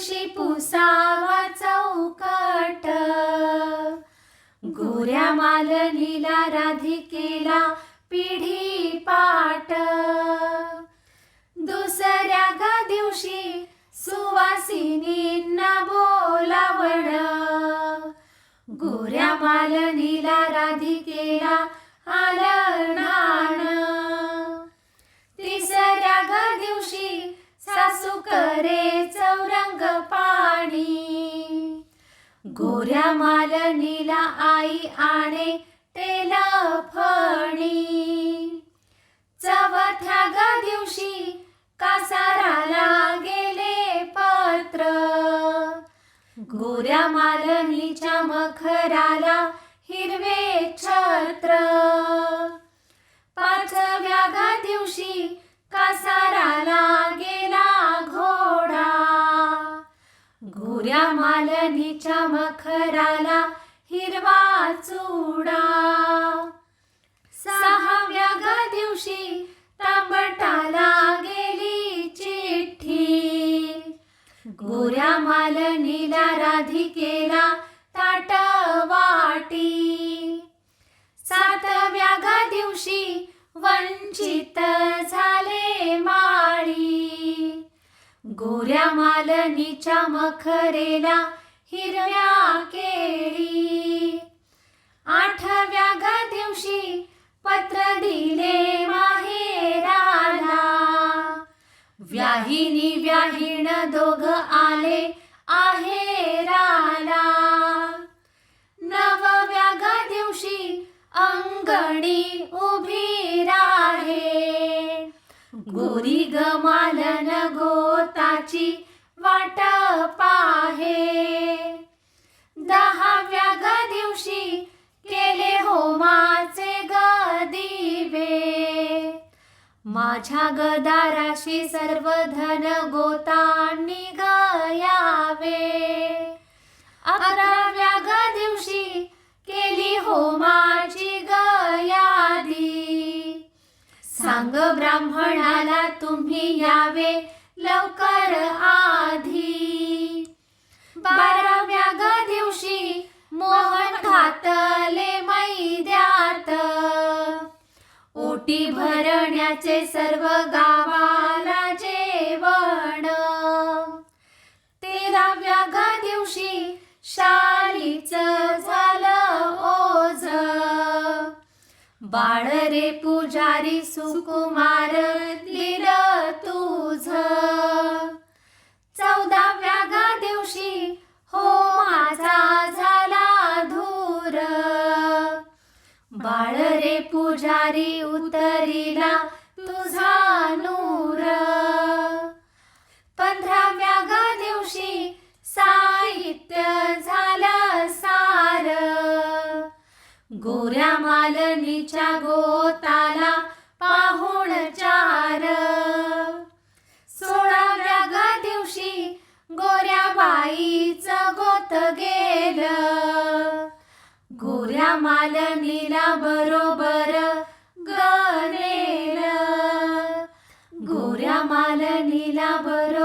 दिवशी पुसावा चौकट. गोऱ्या मालनीला राधिकेला पिढी पाट दुसऱ्या ग दिवशी सुवासिनींना बोलावण. गोऱ्या मालनीला राधिकेला गोऱ्या मालनीला आई आणे तेला फणी. चवथ्या ग दिवशी कासाराला गेले पत्र. गोऱ्या मालनीच्या मखराला गोऱ्या मालनीच्या मखराला हिरवा चुडा. सहाव्या ग दिवशी तांबटाला गेली चिठ्ठी. गोऱ्या मालनीला राधिकेला ताट वाटी. सातव्या ग दिवशी वंचित झाले मोऱ्या मालनीच्या मखरेला हिरव्या केळी. आठव्या ग दिवशी पत्र दिले माहेराला. व्याहिनी व्याहीण दोघ आ माझ्या गदाराशी सर्व धन गोतांनी गयावे. अकराव्या ग दिवशी केली होमाची गयादी. सांग ब्राह्मणाला तुम्ही यावे लवकर आधी. बारा ओटी सर्व गावाला जेवण. तेराव्या ग दिवशी शालीच झालं ओझ. बाळ रे पुजारी सुकुमार पुजारी उतरिला तुझा नूर. पंधराव्या दिवशी साहित्य झालं सार. गोऱ्या मालनीच्या गोताला पाहुण चार. सोळाव्या दिवशी गोऱ्या बाईचं गोत गेलं. गोऱ्या मालनीला बरोबर मालनीला बर